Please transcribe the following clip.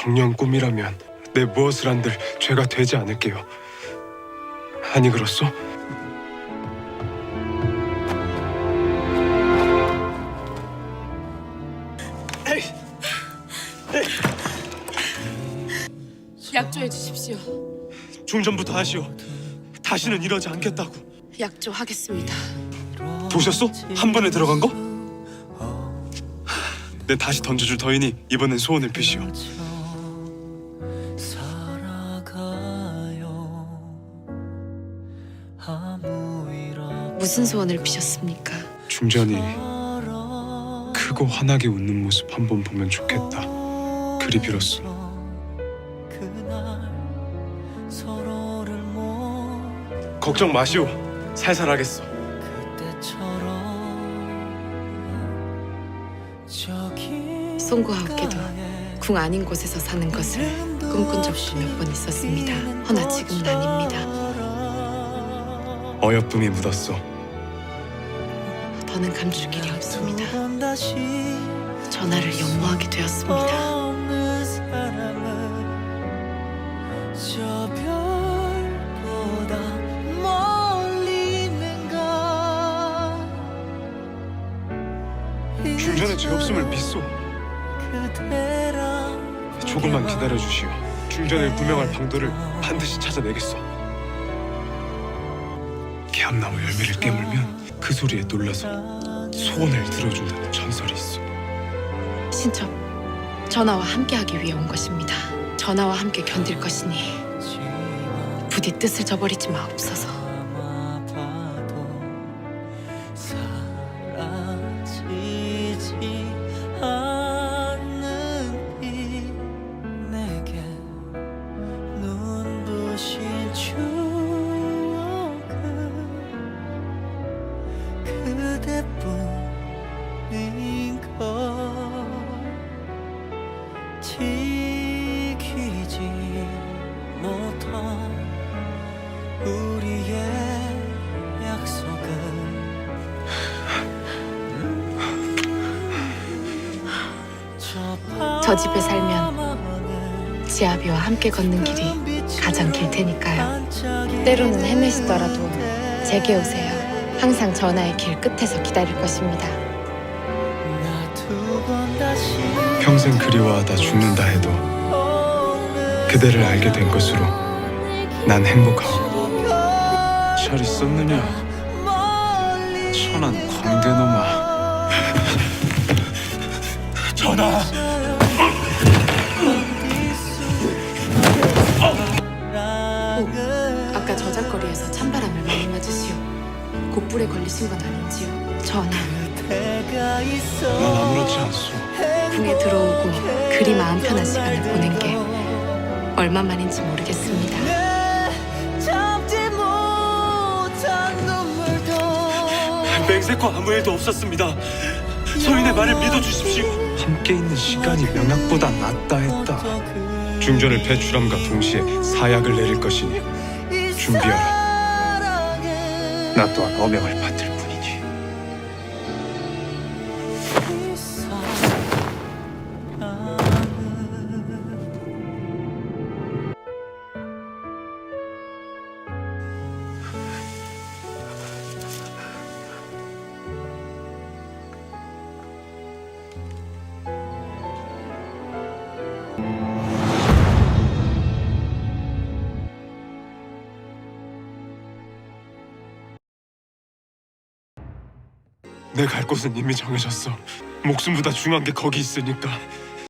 정령 꿈이라면 내 무엇을 한들 죄가 되지 않을게요. 아니 그렇소? 약조해 주십시오. 중전부터 하시오. 다시는 이러지 않겠다고. 약조하겠습니다. 보셨소? 한 번에 들어간 거? 내 다시 던져줄 터이니 이번엔 소원을 비시오. 무슨 소원을 비셨습니까? 중전이 크고 환하게 웃는 모습 한 번 보면 좋겠다. 그리 빌었소. 걱정 마시오. 살살하겠어. 송구하옵게도 궁 아닌 곳에서 사는 것을 꿈꾼 적도 몇 번 있었습니다. 허나 지금은 아닙니다. 어여쁨이 묻었어. 더는 감출 길이 없습니다. 전하를 연모하게 되었습니다. 중전의 죄 없음을 믿소. 조금만 기다려 주시오. 중전을 구명할 방도를 반드시 찾아내겠소. 개암나무 열매를 깨물면 그 소리에 놀라서 소원을 들어준다는 전설이 있어. 신첩, 전하와 함께하기 위해 온 것입니다. 전하와 함께 견딜 것이니 부디 뜻을 저버리지 마옵소서. 그대뿐인 걸 지키지 못한 우리의 약속은 저 집에 살면 지아비와 함께 걷는 길이 가장 길 테니까요. 때로는 헤매시더라도 제게 오세요. 항상 전하의 길 끝에서 기다릴 것입니다. 평생 그리워하다 죽는다 해도 그대를 알게 된 것으로 난 행복하오. 잘 있었느냐, 천한 광대놈아. 전하, 아까 저작거리에서 찬바람을 많이 맞으시오. 곧불에 걸리신 건 아닌지요? 전하, 난 아무렇지 않소. 궁에 들어오고 그리 마음 편한 시간을 보낸 게 얼마만인지 모르겠습니다. 맹세코 아무 일도 없었습니다. 소인의 말을 믿어주십시오. 함께 있는 시간이 명약보다 낫다 했다. 중전을 배출함과 동시에 사약을 내릴 것이니 준비하라. 나 또한 어명을 받 내 갈 곳은 이미 정해졌어. 목숨보다 중요한 게 거기 있으니까.